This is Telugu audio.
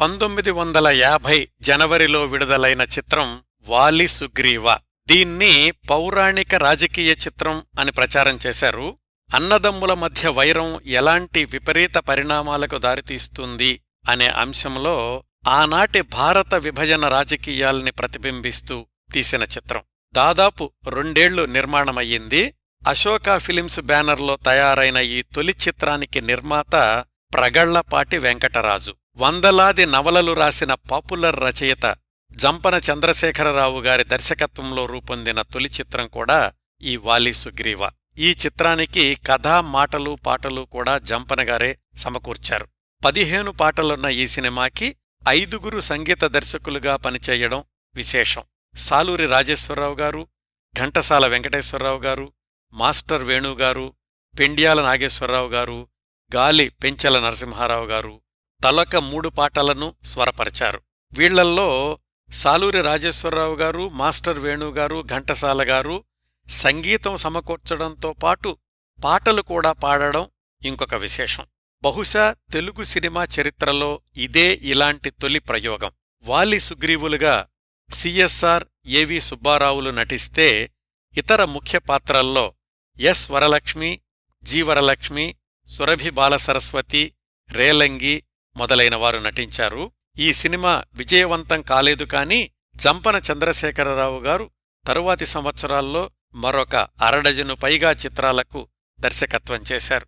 పంతొమ్మిది వందల యాభై జనవరిలో విడుదలైన చిత్రం వాలి సుగ్రీవ. దీన్ని పౌరాణిక రాజకీయ చిత్రం అని ప్రచారం చేశారు. అన్నదమ్ముల మధ్య వైరం ఎలాంటి విపరీత పరిణామాలకు దారితీస్తుంది అనే అంశంలో ఆనాటి భారత విభజన రాజకీయాల్ని ప్రతిబింబిస్తూ తీసిన చిత్రం. దాదాపు రెండేళ్ళు నిర్మాణమయ్యింది. అశోక ఫిలిమ్స్ బ్యానర్లో తయారైన ఈ తొలి చిత్రానికి నిర్మాత ప్రగళ్ళపాటి వెంకటరాజు. వందలాది నవలలు రాసిన పాపులర్ రచయిత జంపన చంద్రశేఖరరావు గారి దర్శకత్వంలో రూపొందిన తొలి చిత్రం కూడా ఈ వాలి సుగ్రీవ. ఈ చిత్రానికి కథా మాటలు పాటలు కూడా జంపన గారే సమకూర్చారు. పదిహేను పాటలున్న ఈ సినిమాకి ఐదుగురు సంగీత దర్శకులుగా పనిచేయడం విశేషం. సాలూరి రాజేశ్వరరావు గారు ఘంటసాల వెంకటేశ్వరరావు గారు మాస్టర్ వేణుగారు పెండ్యాల నాగేశ్వరరావు గారు గాలి పెంచెల నరసింహారావు గారు తలొక మూడు పాటలను స్వరపరిచారు. వీళ్ళల్లో సాలూరి రాజేశ్వరరావు గారు మాస్టర్ వేణుగారు ఘంటసాల గారు సంగీతం సమకూర్చడంతో పాటు పాటలు కూడా పాడడం ఇంకొక విశేషం. బహుశా తెలుగు సినిమా చరిత్రలో ఇదే ఇలాంటి తొలి ప్రయోగం. వాలి సుగ్రీవులుగా సిఎస్ఆర్ ఏవి సుబ్బారావులు నటిస్తే ఇతర ముఖ్య పాత్రల్లో ఎస్ వరలక్ష్మి జి వరలక్ష్మి సురభి బాలసరస్వతి రేలంగి మొదలైనవారు నటించారు. ఈ సినిమా విజయవంతం కాలేదు కాని జంపన చంద్రశేఖరరావు గారు తరువాతి సంవత్సరాల్లో మరొక అరడజను పైగా చిత్రాలకు దర్శకత్వం చేశారు.